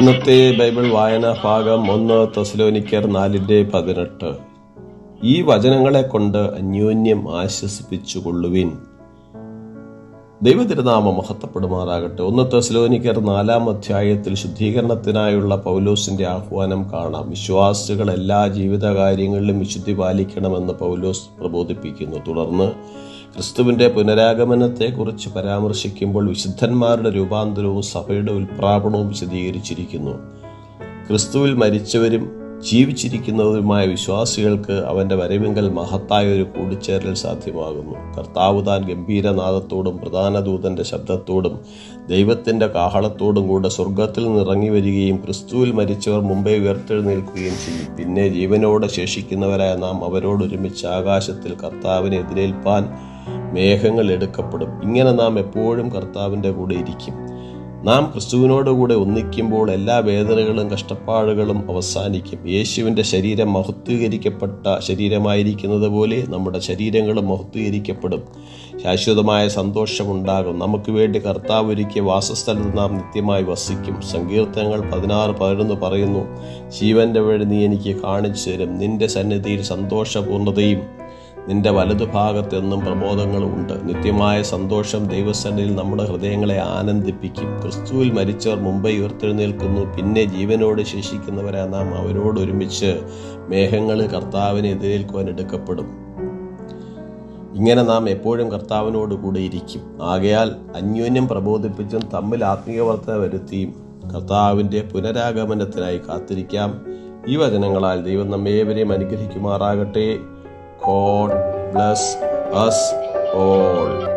ഇന്നത്തെ ബൈബിൾ വായനാ ഭാഗം ഒന്ന് തെസലോനിക്കർ നാലിന്റെ പതിനെട്ട്. ഈ വചനങ്ങളെ കൊണ്ട് അന്യോന്യം ആശ്വസിപ്പിച്ചു കൊള്ളുവിൻ ദൈവതിരുനാമം മഹത്വപ്പെടുമാറാകട്ടെ. ഒന്ന് തെസ്ലോനിക്കർ നാലാം അധ്യായത്തിൽ ശുദ്ധീകരണത്തിനായുള്ള പൗലോസിന്റെ ആഹ്വാനം കാണാം. വിശ്വാസികൾ എല്ലാ ജീവിതകാര്യങ്ങളിലും വിശുദ്ധി പാലിക്കണമെന്ന് പൗലോസ് പ്രബോധിപ്പിക്കുന്നു. തുടർന്ന് ക്രിസ്തുവിന്റെ പുനരാഗമനത്തെക്കുറിച്ച് പരാമർശിക്കുമ്പോൾ വിശുദ്ധന്മാരുടെ രൂപാന്തരവും സഭയുടെ ഉൽപ്രാപണവും വിശദീകരിച്ചിരിക്കുന്നു. ക്രിസ്തുവിൽ മരിച്ചവരും ജീവിച്ചിരിക്കുന്നവരുമായ വിശ്വാസികൾക്ക് അവന്റെ വരവിങ്കൽ മഹത്തായ ഒരു കൂടിച്ചേരൽ സാധ്യമാകുന്നു. കർത്താവ് താൻ ഗംഭീരനാദത്തോടും പ്രധാന ദൂതന്റെ ശബ്ദത്തോടും ദൈവത്തിന്റെ കാഹളത്തോടും കൂടെ സ്വർഗത്തിൽ നിറങ്ങി വരികയും ക്രിസ്തുവിൽ മരിച്ചവർ മുമ്പേ ഉയർത്തെഴുന്നേൽക്കുകയും ചെയ്യും. പിന്നെ ജീവനോടെ ശേഷിക്കുന്നവരായ നാം അവരോടൊരുമിച്ച് ആകാശത്തിൽ കർത്താവിനെ എതിരേൽപ്പാൻ മേഘങ്ങൾ എടുക്കപ്പെടും. ഇങ്ങനെ നാം എപ്പോഴും കർത്താവിന്റെ കൂടെ ഇരിക്കും. നാം ക്രിസ്തുവിനോടുകൂടെ ഒന്നിക്കുമ്പോൾ എല്ലാ വേദനകളും കഷ്ടപ്പാടുകളും അവസാനിക്കും. യേശുവിന്റെ ശരീരം മഹത്വീകരിക്കപ്പെട്ട ശരീരമായിരിക്കുന്നത് പോലെ നമ്മുടെ ശരീരങ്ങളും മഹത്വീകരിക്കപ്പെടും. ശാശ്വതമായ സന്തോഷമുണ്ടാകും. നമുക്ക് വേണ്ടി കർത്താവ് ഒരുക്കിയ വാസസ്ഥലത്ത് നാം നിത്യമായി വസിക്കും. സങ്കീർത്തനങ്ങൾ പതിനാറ് പതിനൊന്ന് പറയുന്നു ജീവന്റെ വഴി നീ എനിക്ക് കാണിച്ചു തരും നിന്റെ സന്നിധിയിൽ സന്തോഷപൂർണതയും നിന്റെ വലതുഭാഗത്ത് എന്നും പ്രബോധങ്ങളുമുണ്ട് നിത്യമായ സന്തോഷം ദൈവസന്നിധിയിൽ നമ്മുടെ ഹൃദയങ്ങളെ ആനന്ദിപ്പിക്കും. ക്രിസ്തുവിൽ മരിച്ചവർ മുമ്പേ ഉയർത്തെഴുന്നേൽക്കുന്നു. പിന്നെ ജീവനോട് ശേഷിക്കുന്നവരെ നാം അവരോട് ഒരുമിച്ച് കർത്താവിനെ എതിരേൽക്കുവാൻ എടുക്കപ്പെടും. ഇങ്ങനെ നാം എപ്പോഴും കർത്താവിനോട് കൂടെ ഇരിക്കും. ആകയാൽ അന്യോന്യം പ്രബോധിപ്പിച്ചും തമ്മിൽ ആത്മീയ വർധന വരുത്തിയും കർത്താവിന്റെ പുനരാഗമനത്തിനായി കാത്തിരിക്കാം. ഈ വചനങ്ങളാൽ ദൈവം നമ്മേവരെയും അനുഗ്രഹിക്കുമാറാകട്ടെ. God bless us all.